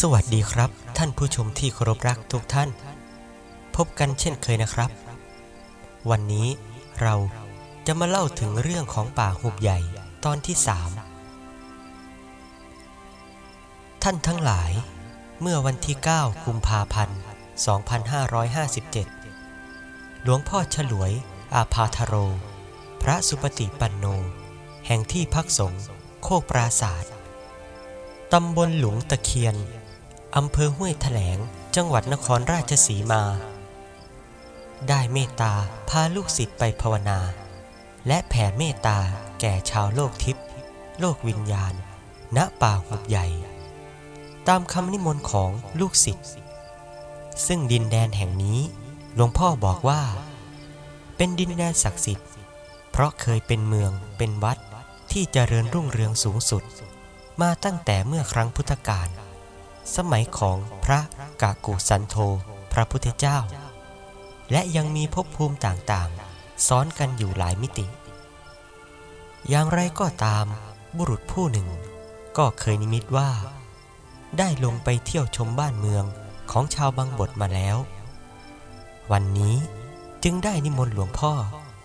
สวัสดีครับ ท่านผู้ชมที่เคารพรักทุกท่าน พบกันเช่นเคยนะครับ วันนี้เราจะมาเล่าถึงเรื่องของป่าหุบใหญ่ตอนที่สามท่านทั้งหลายเมื่อวันที่ 9 กุมภาพันธ์ 2557 หลวงพ่อฉลวย อาพาธโร พระสุปฏิปันโน แห่งที่พักสงฆ์โคกปราศาสตร์ตำบลหลวงตะเคียน อำเภอห้วยแถลง จังหวัดนครราชสีมา ได้เมตตาพาลูกศิษย์ไปภาวนา และแผ่เมตตาแก่ชาวโลกทิพย์โลกวิญญาณ ณป่าหุบใหญ่ ตามคำนิมนต์ของลูกศิษย์ซึ่งดินแดนแห่งนี้หลวงพ่อบอกว่า เป็นดินแดนศักดิ์สิทธิ์ เพราะเคยเป็นเมืองเป็นวัดที่เจริญรุ่งเรืองสูงสุด มาตั้งแต่เมื่อครั้งพุทธกาล สมัยของพระกากุสันโธพระพุทธเจ้า และยังมีภพภูมิต่างๆ ซ้อนกันอยู่หลายมิติ อย่างไรก็ตามบุรุษผู้หนึ่งก็เคยนิมิตว่า ได้ลงไปเที่ยวชมบ้านเมืองของชาวบางบทมาแล้ว วันนี้จึงได้นิมนต์หลวงพ่อ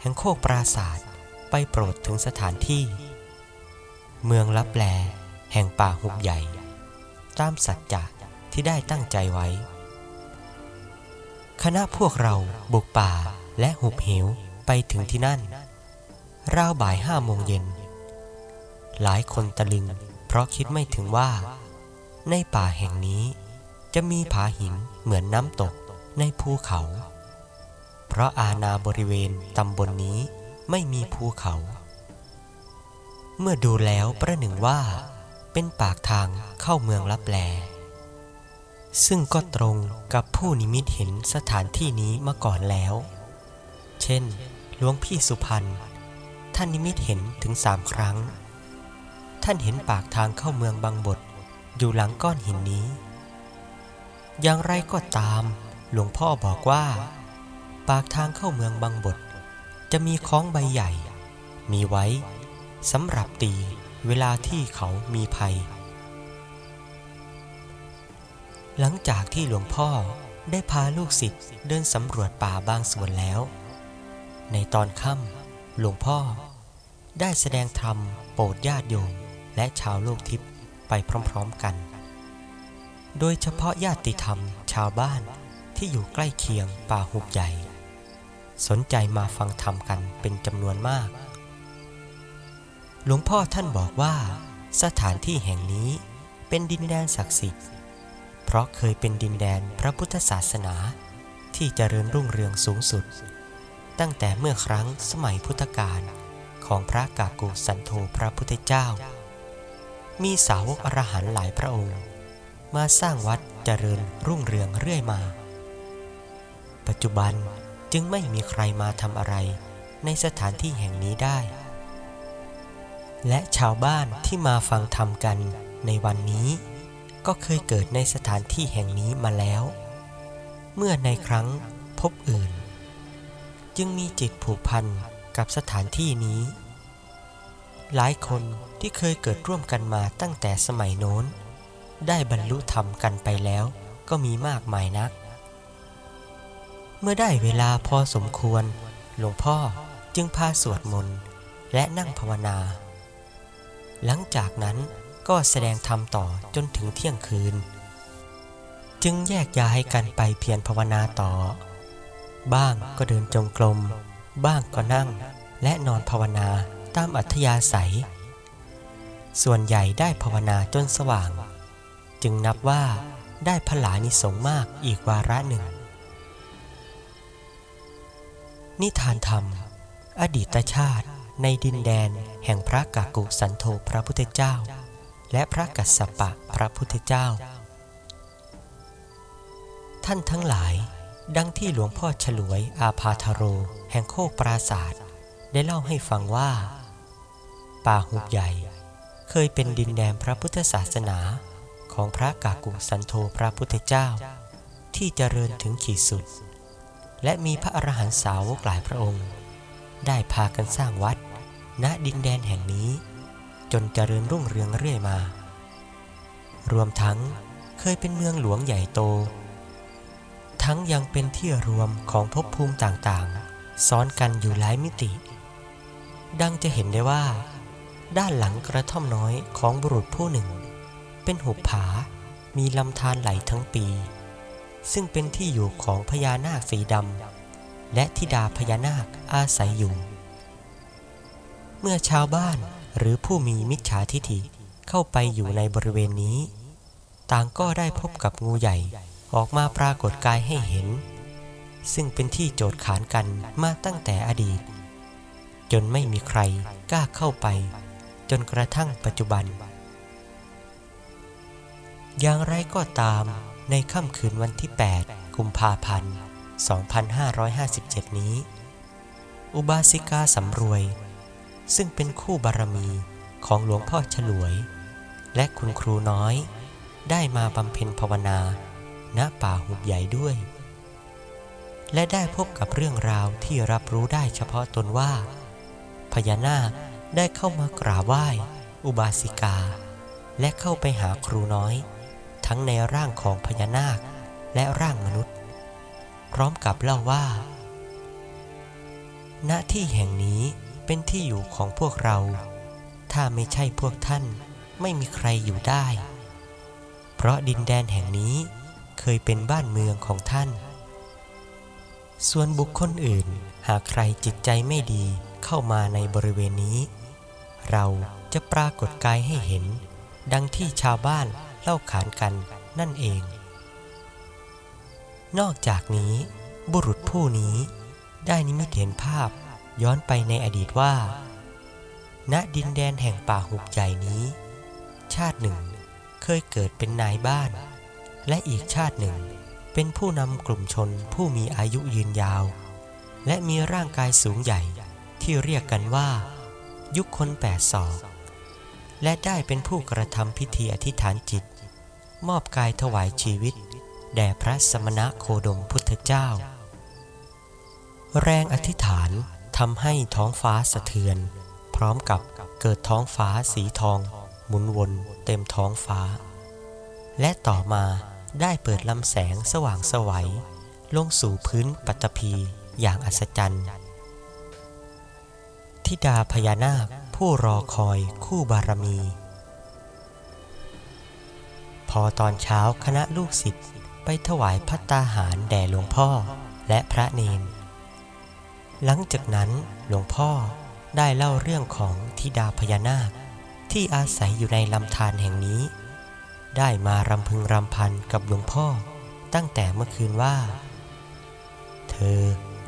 แห่งโคกปราศาสตร์ไปโปรดถึงสถานที่ เมืองลับแลแห่งป่าหุบใหญ่ ตามสัจจะที่ได้ตั้งใจไว้ คณะพวกเราบุกป่าและหุบเหวไปถึงที่นั่น ราวบ่ายห้าโมงเย็น หลายคนตะลึงเพราะคิดไม่ถึงว่า ในป่าแห่งนี้จะมีผาหินเหมือนน้ำตกในภูเขา เพราะอาณาบริเวณตำบลนนี้ไม่มีภูเขา เมื่อดูแล้วประหนึ่งว่า เป็นปากทางเข้าเมืองลับแล ซึ่งก็ตรงกับผู้นิมิตเห็นสถานที่นี้มาก่อนแล้ว เช่น หลวงพี่สุพรรณท่านนิมิตเห็นถึงสามครั้ง ท่านเห็นปากทางเข้าเมืองบางบทอยู่หลังก้อนหินนี้ อย่างไรก็ตามหลวงพ่อบอกว่า ปากทางเข้าเมืองบางบท จะมีค้องใบใหญ่ มีไว้สำหรับตี เวลาที่เขามีภัย หลังจากที่หลวงพ่อได้พาลูกศิษย์เดินสำรวจป่าบางส่วนแล้ว ในตอนค่ำหลวงพ่อได้แสดงธรรมโปรดญาติโยมและชาวโลกทิพย์ไปพร้อมๆกัน โดยเฉพาะญาติธรรมชาวบ้านที่อยู่ใกล้เคียงป่าหุบใหญ่ สนใจมาฟังธรรมกันเป็นจำนวนมาก หลวงพ่อท่านบอกว่า สถานที่แห่งนี้เป็นดินแดนศักดิ์สิทธิ์ เพราะเคยเป็นดินแดนพระพุทธศาสนาที่เจริญรุ่งเรืองสูงสุด ตั้งแต่เมื่อครั้งสมัยพุทธกาลของพระกากุสันโธพระพุทธเจ้า มีสาวกอรหันหลายพระองค์ มาสร้างวัดเจริญรุ่งเรืองเรื่อยมา ปัจจุบันจึงไม่มีใครมาทำอะไรในสถานที่แห่งนี้ได้ และชาวบ้านที่มาฟังธรรมกันในวันนี้ ก็เคยเกิดในสถานที่แห่งนี้มาแล้ว เมื่อในครั้งพบอื่น จึงมีจิตผูกพันกับสถานที่นี้ หลายคนที่เคยเกิดร่วมกันมาตั้งแต่สมัยโน้น ได้บรรลุธรรมกันไปแล้วก็มีมากมายนัก เมื่อได้เวลาพอสมควร หลวงพ่อจึงพาสวดมนต์และนั่งภาวนา หลังจากนั้นก็แสดงธรรมต่อจนถึงเที่ยงคืน จึงแยกย้ายกันไปเพียรภาวนาต่อ บ้างก็เดินจงกรมบ้างก็นั่งและนอนภาวนาตามอัธยาศัย ส่วนใหญ่ได้ภาวนาจนสว่าง จึงนับว่าได้พลานิสงมากอีกวาระหนึ่ง นิทานธรรม อดีตชาติ ในดินแดนแห่งพระกากุสันโธพระพุทธเจ้า และพระกัสสปะพระพุทธเจ้า ท่านทั้งหลาย ดังที่หลวงพ่อฉลวยอาพาธโร แห่งโคกปราศาสตร์ได้เล่าให้ฟังว่า ป่าหุบใหญ่ เคยเป็นดินแดนพระพุทธศาสนาของพระกากุสันโธพระพุทธเจ้า ที่เจริญถึงขีดสุด และมีพระอรหันตสาวกหลายพระองค์ ได้พากันสร้างวัด ณดินแดนแห่งนี้ จนเจริญรุ่งเรืองเรื่อยมา รวมทั้งเคยเป็นเมืองหลวงใหญ่โต ทั้งยังเป็นที่รวมของภพภูมิต่างๆ ซ้อนกันอยู่หลายมิติ ดังจะเห็นได้ว่า ด้านหลังกระท่อมน้อยของบุรุษผู้หนึ่ง เป็นหุบผา มีลำธารไหลทั้งปี ซึ่งเป็นที่อยู่ของพญานาคสีดำ และธิดาพญานาคอาศัยอยู่ เมื่อชาวบ้านหรือผู้มีมิจฉาทิฐิเข้าไปอยู่ในบริเวณนี้ ต่างก็ได้พบกับงูใหญ่ออกมาปรากฏกายให้เห็น ซึ่งเป็นที่โจทย์ขานกันมาตั้งแต่อดีต จนไม่มีใครกล้าเข้าไป จนกระทั่งปัจจุบัน อย่างไรก็ตามในค่ำคืนวันที่ 8 กุมภาพันธ์ 2557 นี้ อุบาสิกาสำรวย ซึ่งเป็นคู่บารมีของหลวงพ่อฉลวย และคุณครูน้อย ได้มาบำเพ็ญภาวนาณป่าหุบใหญ่ด้วย และได้พบกับเรื่องราวที่รับรู้ได้เฉพาะตนว่า พญานาคได้เข้ามากราบไหว้ อุบาสิกา และเข้าไปหาครูน้อย ทั้งในร่างของพญานาคและร่างมนุษย์ พร้อมกับเล่าว่า ณที่แห่งนี้เป็นที่อยู่ของพวกเรา ถ้าไม่ใช่พวกท่านไม่มีใครอยู่ได้ เพราะดินแดนแห่งนี้เคยเป็นบ้านเมืองของท่าน ส่วนบุคคลอื่นหากใครจิตใจไม่ดีเข้ามาในบริเวณนี้ เราจะปรากฏกายให้เห็น ดังที่ชาวบ้านเล่าขานกันนั่นเอง นอกจากนี้บุรุษผู้นี้ได้นิมิตเห็นภาพย้อนไปในอดีตว่า ณดินแดนแห่งป่าหุบใหญ่นี้ ชาติหนึ่งเคยเกิดเป็นนายบ้าน และอีกชาติหนึ่งเป็นผู้นำกลุ่มชนผู้มีอายุยืนยาว และมีร่างกายสูงใหญ่ที่เรียกกันว่า ยุคคนแปดศอกและได้เป็นผู้กระทำพิธีอธิษฐานจิต มอบกายถวายชีวิต แด่พระสมณะโคดมพุทธเจ้า แรงอธิษฐานทำให้ท้องฟ้าสะเทือน พร้อมกับเกิดท้องฟ้าสีทอง หมุนวนเต็มท้องฟ้า และต่อมาได้เปิดลำแสงสว่างสวัย ลงสู่พื้นปัตภีอย่างอัศจรรย์ทิดาพญานาคผู้รอคอยคู่บารมี พอตอนเช้าคณะลูกศิษย์ ไปถวายพัตตาหารแด่หลวงพ่อและพระเนน หลังจากนั้นหลวงพ่อได้เล่าเรื่องของธิดาพญานาคที่อาศัยอยู่ในลำธารแห่งนี้ ได้มารำพึงรำพันกับหลวงพ่อตั้งแต่เมื่อคืนว่า เธอ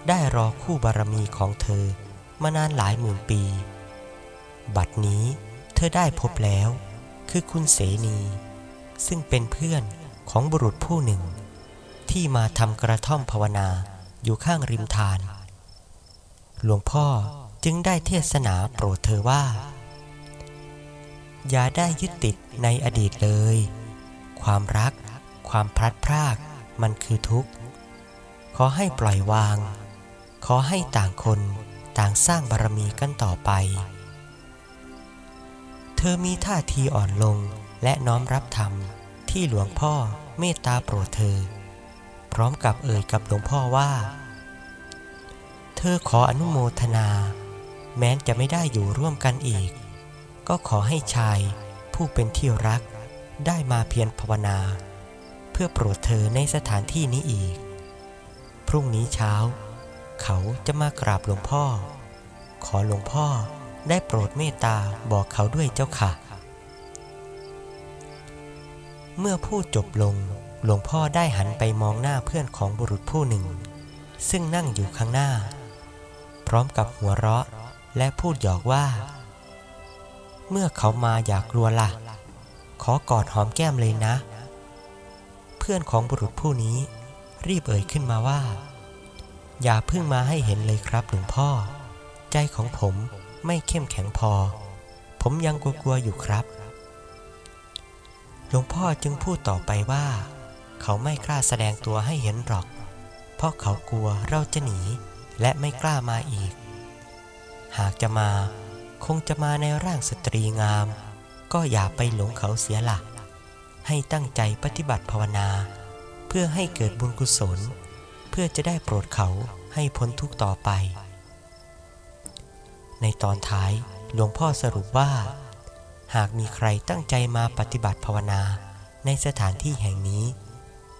ได้รอคู่บารมีของเธอมานานหลายหมื่นปี บัดนี้เธอได้พบแล้ว คือคุณเสนี ซึ่งเป็นเพื่อน ของบุรุษผู้หนึ่ง ที่มาทำกระท่อมภาวนาอยู่ข้างริมทาน หลวงพ่อจึงได้เทศนาโปรดเธอว่า อย่าได้ยึดติดในอดีตเลย ความรัก ความพลัดพรากมันคือทุกข์ ขอให้ปล่อยวาง ขอให้ต่างคนต่างสร้างบารมีกันต่อไป เธอมีท่าทีอ่อนลงและน้อมรับธรรม ที่หลวงพ่อเมตตาโปรดเธอ พร้อมกับเอ่ยกับหลวงพ่อว่า เธอขออนุโมทนา แม้จะไม่ได้อยู่ร่วมกันอีก ก็ขอให้ชายผู้เป็นที่รักได้มาเพียรภาวนา เพื่อโปรดเธอในสถานที่นี้อีก พรุ่งนี้เช้า เขาจะมากราบหลวงพ่อ ขอหลวงพ่อได้โปรดเมตตาบอกเขาด้วยเจ้าค่ะ เมื่อพูดจบลง หลวงพ่อได้หันไปมองหน้าเพื่อนของบุรุษผู้หนึ่ง ซึ่งนั่งอยู่ข้างหน้า พร้อมกับหัวเราะและพูดหยอกว่า เมื่อเขามาอยากกลัวละ่ะ ขอกอดหอมแก้มเลยนะ เพื่อนของบุรุษผู้นี้ รีบเอ่ยขึ้นมาว่า อย่าเพิ่งมาให้เห็นเลยครับหลวงพ่อ ใจของผมไม่เข้มแข็งพอ ผมยังกลัวๆอยู่ครับ ลวงพ่อจึงพูดต่อไปว่า เขาไม่กล้าแสดงตัวให้เห็นหรอก เพราะเขากลัวเราจะหนี และไม่กล้ามาอีก หากจะมาคงจะมาในร่างสตรีงาม ก็อย่าไปหลงเขาเสียหละให้ตั้งใจปฏิบัติภาวนา เพื่อให้เกิดบุญกุศล เพื่อจะได้โปรดเขาให้พ้นทุกต่อไป ในตอนท้ายหลวงพ่อสรุปว่า หากมีใครตั้งใจมาปฏิบัติภาวนาในสถานที่แห่งนี้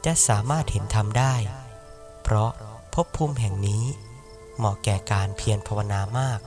จะสามารถเห็นธรรมได้ เพราะภพภูมิแห่งนี้เหมาะแก่การเพียรภาวนามาก